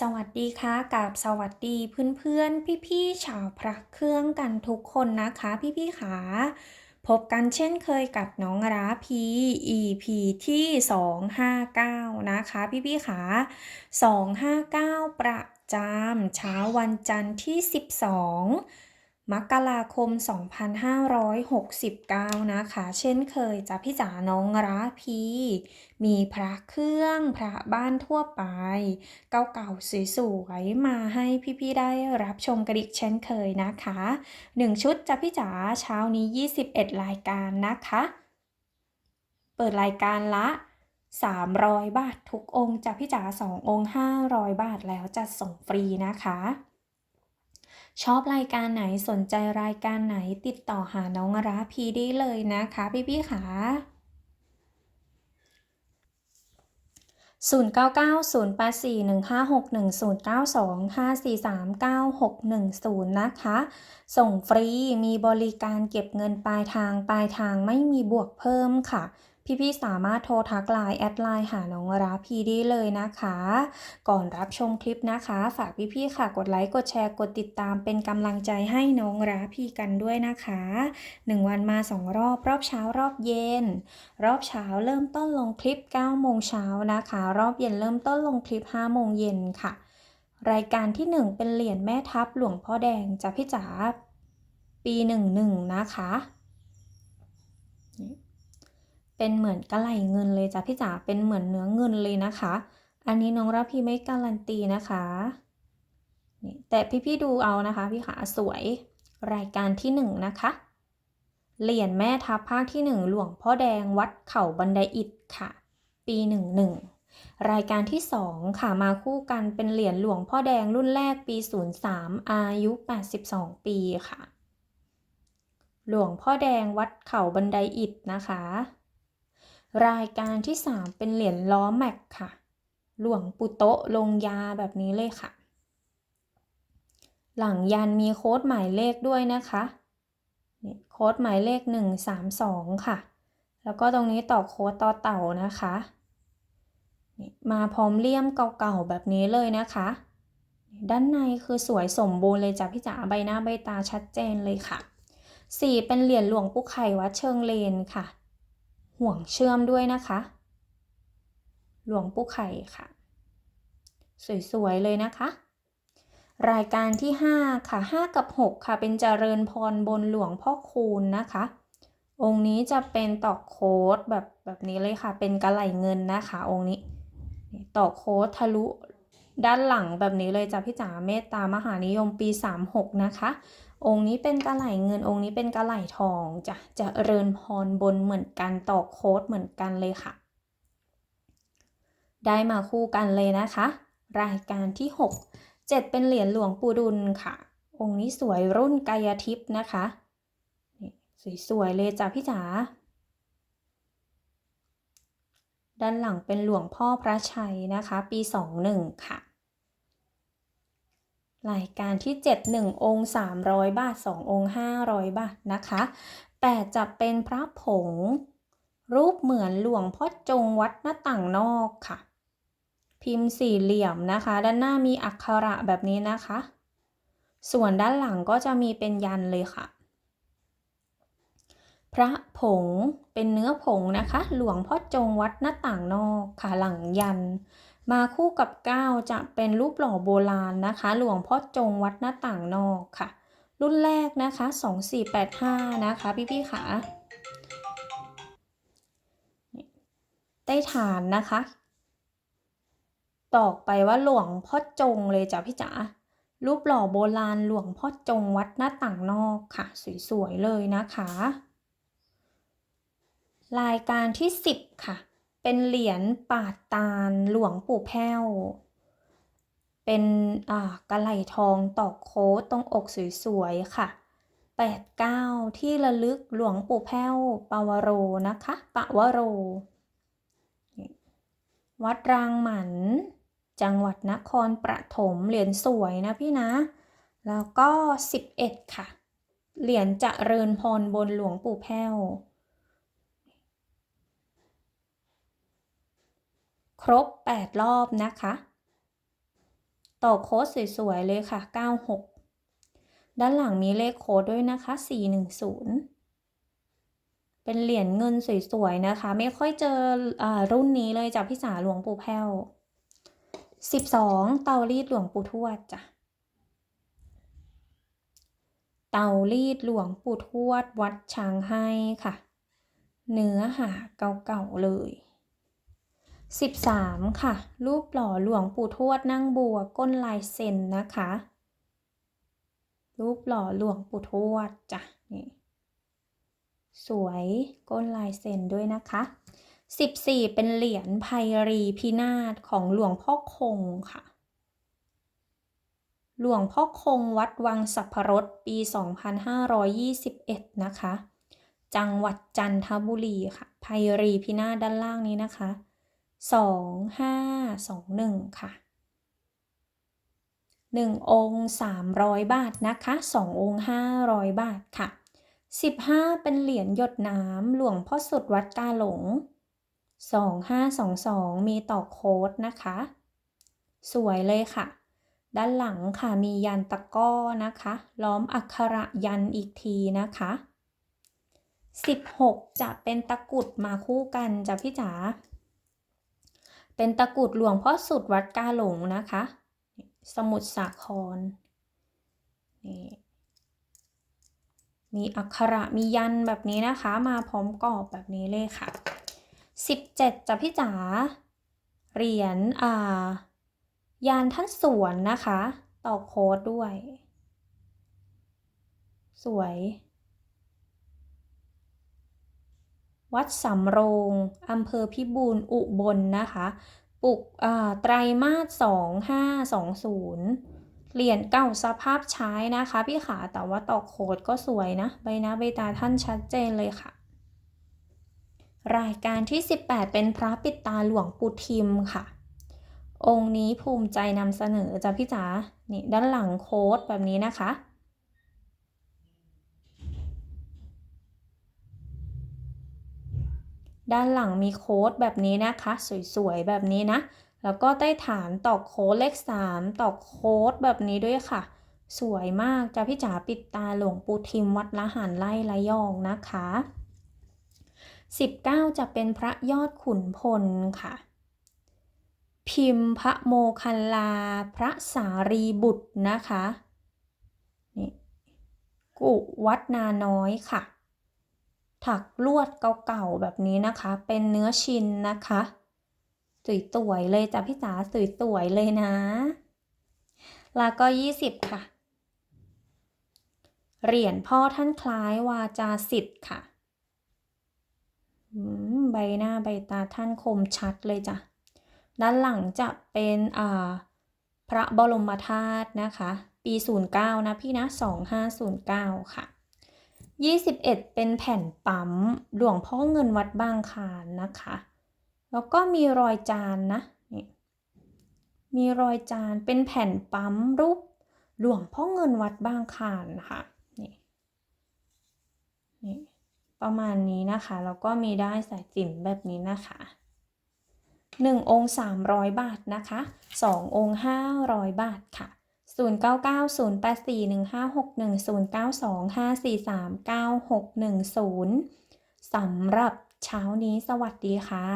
สวัสดีค่ะกับสวัสดีเพื่อนๆ พี่ๆชาวพระเครื่องกันทุกคนนะคะ พี่ๆขาพบกันเช่นเคยกับน้องราพี EP ที่ 259 นะคะพี่ๆขา259 ประจำเช้าวันจันทร์ที่ 12 มกราคม 2569 นะคะ เช่นเคยจะพี่จ๋าน้องราพี มีพระเครื่องพระบ้านทั่วไป เก่าๆสวยๆ มาให้พี่ๆได้รับชมกันอีกเช่นเคยนะคะ 1 ชุดจะพี่จ๋าเช้านี้ 21 รายการนะคะ เปิดรายการละ300 บาททุกองค์จะพี่จ๋า2องค์ 500 บาทแล้วจะส่งฟรีนะคะ ชอบรายการไหนสนใจรายการไหนติดต่อหาน้องราพีได้เลยนะคะพี่ๆค่ะ09808415610925439610 นะคะ ส่งฟรีมีบริการเก็บเงินปลายทางปลายทางไม่มีบวกเพิ่มค่ะ พี่ๆสามารถโทรทักไลน์แอดไลน์หาน้องราพีได้เลยนะคะ ก่อนรับชมคลิปนะคะ ฝากพี่ๆค่ะกดไลค์กดแชร์กดติดตามเป็นกำลังใจให้น้องราพีกันด้วยนะคะ 1 วันมา2รอบรอบเช้ารอบเย็น รอบเช้าเริ่มต้นลงคลิป9โมงเช้านะคะ รอบเย็นเริ่มต้นลงคลิป5โมงเย็นค่ะ รายการที่ 1 เป็นเหรียญแม่ทัพหลวงพ่อแดงจะพี่จ๋าปี 11 นะคะ เป็นเหมือนกระไหลเงินเลยจ้ะพี่จ๋าเป็นเหมือนเนื้อเงินเลยนะคะ อันนี้น้องรับพี่ไม่การันตีนะคะนี่แต่พี่ๆดูเอานะคะพี่ขาสวยรายการที่ 1 นะคะ เหรียญแม่ทัพภาคที่ 1 หลวงพ่อแดงวัดเขาบันไดอิฐค่ะ ปี 11 รายการที่ 2 ค่ะมาคู่กันเป็นเหรียญหลวงพ่อแดงรุ่นแรกปี 03 อายุ 82 ปีค่ะ หลวงพ่อแดงวัดเขาบันไดอิฐนะคะ รายการที่ 3 เป็นเหรียญล้อแม็กค่ะ หลวงปุโตะลงยาแบบนี้เลยค่ะ หลังยันมีโค้ดหมายเลขด้วยนะคะนี่โค้ดหมายเลข 132 ค่ะ แล้วก็ตรงนี้ต่อโค้ดต่อเต่านะคะนี่มาพร้อมเลี่ยมเก่าๆแบบนี้เลยนะคะ ด้านในคือสวยสมบูรณ์เลยจ้ะพี่จ๋าใบหน้าใบตาชัดเจนเลยค่ะ 4 เป็นเหรียญหลวงปู่ไข่วัดเชิงเลนค่ะ ห่วงเชื่อมด้วยนะคะ หลวงปู่ไข่ค่ะ สวยๆเลยนะคะ รายการที่ 5 ค่ะ 5 กับ 6 ค่ะ เป็นเจริญพรบนหลวงพ่อคูณนะคะ องค์นี้จะเป็นตอกโค้ดแบบแบบนี้เลยค่ะ เป็นกระไหลเงินนะคะ องค์นี้ตอกโค้ดทะลุด้านหลังแบบนี้เลยจ้ะพี่จ๋าเมตตามหานิยมปี 36 นะคะ องค์นี้เป็นกระไหลเงินองค์นี้เป็นกระไหลทองจะจะเริญพรบนเหมือนกันตอกโค้ดเหมือนกันเลยค่ะ ได้มาคู่กันเลยนะคะ รายการที่ 6 7 เป็นเหรียญหลวงปู่ดุลค่ะ องค์นี้สวยรุ่นกายทิพย์นะคะสวยๆเลยจ้ะพี่จ๋าด้านหลังเป็นหลวงพ่อพระชัยนะคะ ปี 21 ค่ะ รายการที่ 7 1 องค์ 300 บาท 2 องค์ 500 บาทนะคะ8จะเป็นพระผง รูปเหมือนหลวงพ่อจงวัดหน้าต่างนอกค่ะ พิมพ์สี่เหลี่ยมนะคะ ด้านหน้ามีอักขระแบบนี้นะคะ ส่วนด้านหลังก็จะมีเป็นยันเลยค่ะ พระผงเป็นเนื้อผงนะคะ หลวงพ่อจงวัดหน้าต่างนอกค่ะหลังยัน มาคู่กับ 9 จะเป็นรูปหล่อโบราณนะคะ หลวงพ่อจงวัดหน้าต่างนอกค่ะ รุ่นแรกนะคะ 2485 นะคะ พี่ๆค่ะใต้ฐานนะคะ ตอกไปว่าหลวงพ่อจงเลยจ้ะพี่จ๋ารูปหล่อโบราณหลวงพ่อจงวัดหน้าต่างนอกค่ะ สวย ๆ เลยนะคะ รายการที่ 10 ค่ะ เป็นเหรียญปาดตาลหลวงปู่แพ้ว เป็นอ่ากระไหลทองตอกโค้ดตรงอกสวยๆค่ะ89ที่ระลึกหลวงปู่แพ้วปาวโรนะคะปาวโร วัดรางหมัน จังหวัดนครปฐมเหรียญสวยนะพี่นะ แล้วก็ 11 ค่ะ เหรียญจเจริญพรบนหลวงปู่แพ้ว ครบ 8 รอบนะคะ ต่อโค้ดสวยๆเลยค่ะ 96 ด้านหลังมีเลขโค้ดด้วยนะคะ 410เป็นเหรียญเงินสวยๆนะคะ ไม่ค่อยเจออรุ่นนี้เลยจากพี่สาหลวงปู่แพ้ว12เตารีดหลวงปู่ทวดจ้ะเตารีดหลวงปู่ทวดวัดช้างให้ค่ะ เนื้อหาเก่าๆเลย 13 ค่ะ รูปหล่อหลวงปู่ทวดนั่งบัวก้นลายเซ็นนะคะ รูปหล่อหลวงปู่ทวดจ้ะนี่สวยก้นลายเซ็นด้วยนะคะ 14 เป็นเหรียญไพรีพินาศของหลวงพ่อคงค่ะ หลวงพ่อคงวัดวังสัพพรสปี 2521 นะคะ จังหวัดจันทบุรีค่ะไพรีพินาศด้านล่างนี้นะคะ 2521 ค่ะ 1 องค์ 300 บาทนะคะ 2 องค์ 500 บาทค่ะ 15 เป็นเหรียญหยดน้ำหลวงพ่อสุดวัดกาหลง 2522 มีต่อโค้ดนะคะ สวยเลยค่ะ ด้านหลังค่ะมียันตะก้อนะคะ ล้อมอักขระยันอีกทีนะคะ16 จะเป็นตะกุดมาคู่กันจ้ะพี่จ๋า เป็นตะกรุดหลวงพ่อสุดวัดกาหลงนะคะ สมุทรสาครนี่มีอักขระมียันแบบนี้นะคะ มาพร้อมกรอบแบบนี้เลยค่ะ 17จ้ะพี่จ๋าเหรียญอ่ายานท่านสวนนะคะ ต่อโค้ดด้วย สวย วัดสำโรงอำเภอพิบูลอุบลนะคะปุกไตรมาส2520เหรียญเก่าสภาพใช้นะคะพี่ขาแต่ว่าต่อโคดก็สวยนะ ใบหน้าใบตาท่านชัดเจนเลยค่ะ รายการที่ 18 เป็นพระปิดตาหลวงปู่ทิมค่ะ องค์นี้ภูมิใจนำเสนอจ้ะพี่จ๋านี่ด้านหลังโค้ดแบบนี้นะคะ ด้านหลังมีโค้ดแบบนี้นะคะ สวยๆ แบบนี้นะ แล้วก็ใต้ฐานตอกโค้ดเลข 3 ตอกโค้ดแบบนี้ด้วยค่ะ สวยมากจ้ะพี่จ๋าปิดตาหลวงปู่ทิมวัดละหันไล่ละยองนะคะ 19 จะเป็นพระยอดขุนพลค่ะ พิมพ์พระโมคัลลา พระสารีบุตรนะคะนี่กุวัดนาน้อยค่ะ ถักลวดเก่าๆแบบนี้นะคะ เป็นเนื้อชินนะคะ สวยๆเลยจ้ะพี่จ๋าสวยๆเลยนะ แล้วก็ 20 ค่ะ เหรียญพ่อท่านคล้ายวาจาสิทธิ์ค่ะใบหน้าใบตาท่านคมชัดเลยจ้ะ ด้านหลังจะเป็นอ่าพระบรมธาตุนะคะ ปี 09 นะพี่นะ 2509 ค่ะ 21 เป็นแผ่นปั๊มหลวงพ่อเงินวัดบางคานนะคะ แล้วก็มีรอยจานนะนี่มีรอยจานเป็นแผ่นปั๊มรูปหลวงพ่อเงินวัดบางคานค่ะนี่นี่ประมาณนี้นะคะ แล้วก็มีได้สายจิ๋มแบบนี้นะคะ1องค์300 บาทนะคะ2องค์500 บาทค่ะ 0990841561 0925439610 สำหรับเช้านี้สวัสดีค่ะ